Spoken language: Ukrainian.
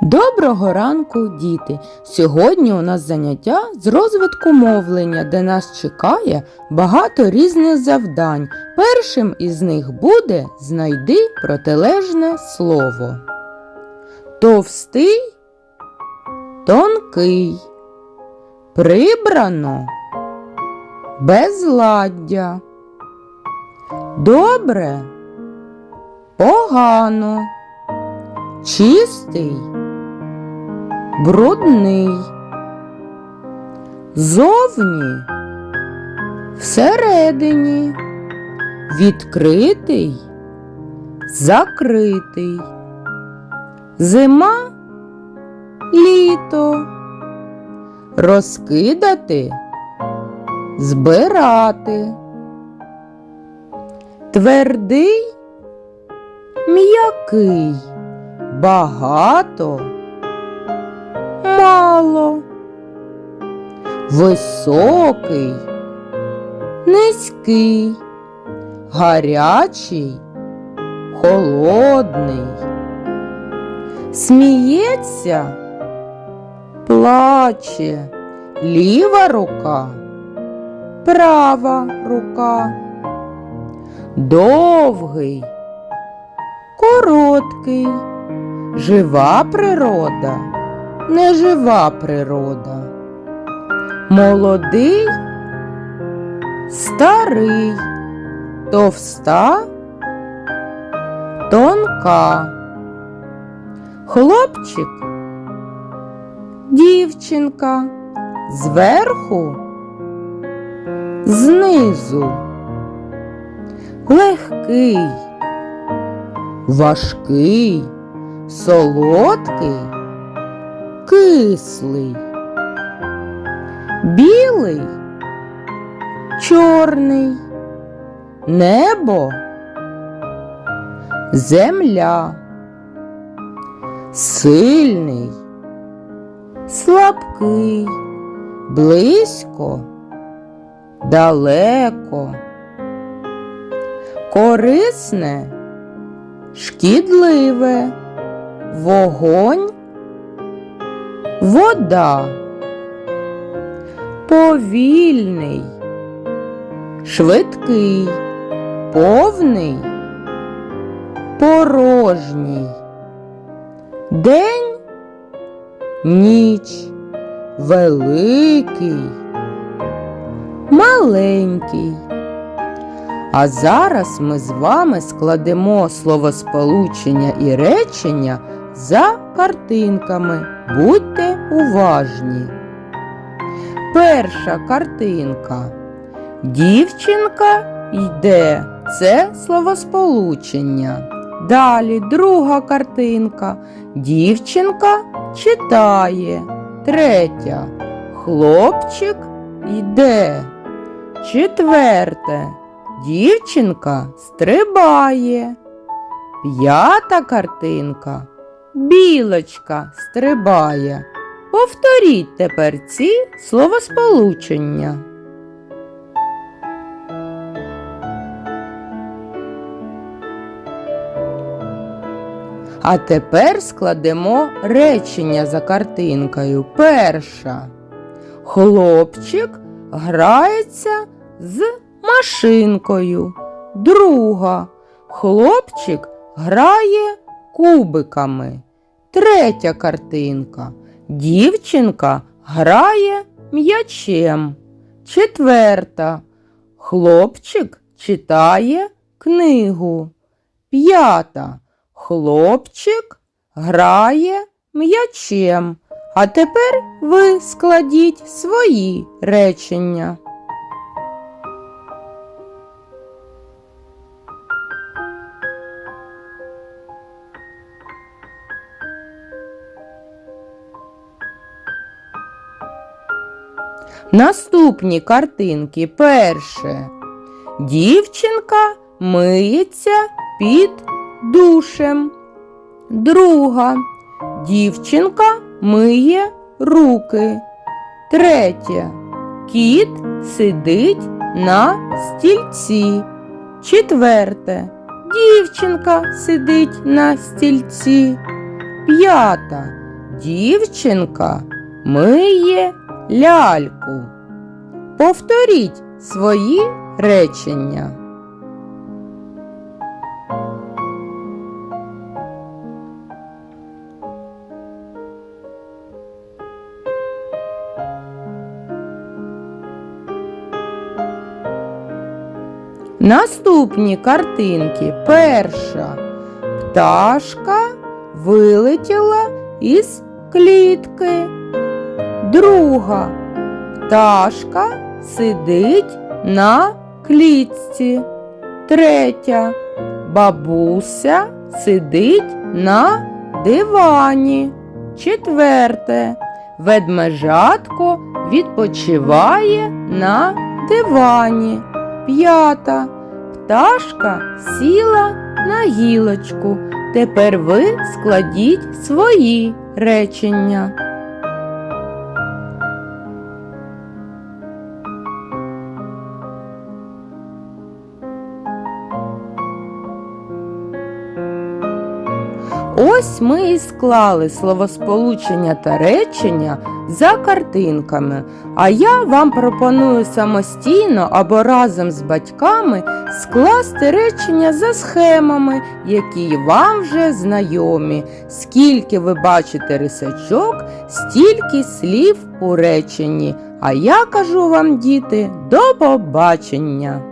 Доброго ранку, діти! Сьогодні у нас заняття з розвитку мовлення, де нас чекає багато різних завдань. Першим із них буде знайди протилежне слово. Товстий, тонкий, прибрано, безладдя. Добре, погано, чистий брудний. Зовні всередині, відкритий, закритий. Зима літо. Розкидати, збирати. Твердий, м'який, багато мало. Високий, низький, гарячий, холодний. Сміється, плаче, ліва рука, права рука. Довгий, короткий, жива природа нежива природа. Молодий, старий, товста, тонка. Хлопчик, дівчинка, зверху, знизу, легкий, важкий, солодкий кислий, білий, чорний, небо, земля, сильний, слабкий, близько, далеко, корисне, шкідливе, вогонь вода, повільний, швидкий, повний, порожній, день, ніч, великий, маленький. А зараз ми з вами складемо словосполучення і речення за картинками. Будьте уважні. Перша картинка. Дівчинка йде. Це словосполучення. Далі друга картинка. Дівчинка читає. Третя. Хлопчик йде. Четверте. Дівчинка стрибає. П'ята картинка. Білочка стрибає. Повторіть тепер ці словосполучення. А тепер складемо речення за картинкою. Перша. Хлопчик грається з машинкою. Друга. Хлопчик грає кубиками. Третя картинка. Дівчинка грає м'ячем. Четверта. Хлопчик читає книгу. П'ята. Хлопчик грає м'ячем. А тепер ви складіть свої речення. Наступні картинки. Перше. Дівчинка миється під душем. Друга. Дівчинка миє руки. Третє. Кіт сидить на стільці. Четверте. Дівчинка сидить на стільці. П'ята. Дівчинка миє ляльку. Повторіть свої речення. Наступні картинки. Перша. Пташка вилетіла із клітки. Друга. Пташка сидить на клітці. Третя. Бабуся сидить на дивані. Четверте. Ведмежатко відпочиває на дивані. П'ята. Пташка сіла на гілочку. Тепер ви складіть свої речення. Ось ми і склали словосполучення та речення за картинками. А я вам пропоную самостійно або разом з батьками скласти речення за схемами, які вам вже знайомі. Скільки ви бачите рисачок, стільки слів у реченні. А я кажу вам, діти, до побачення!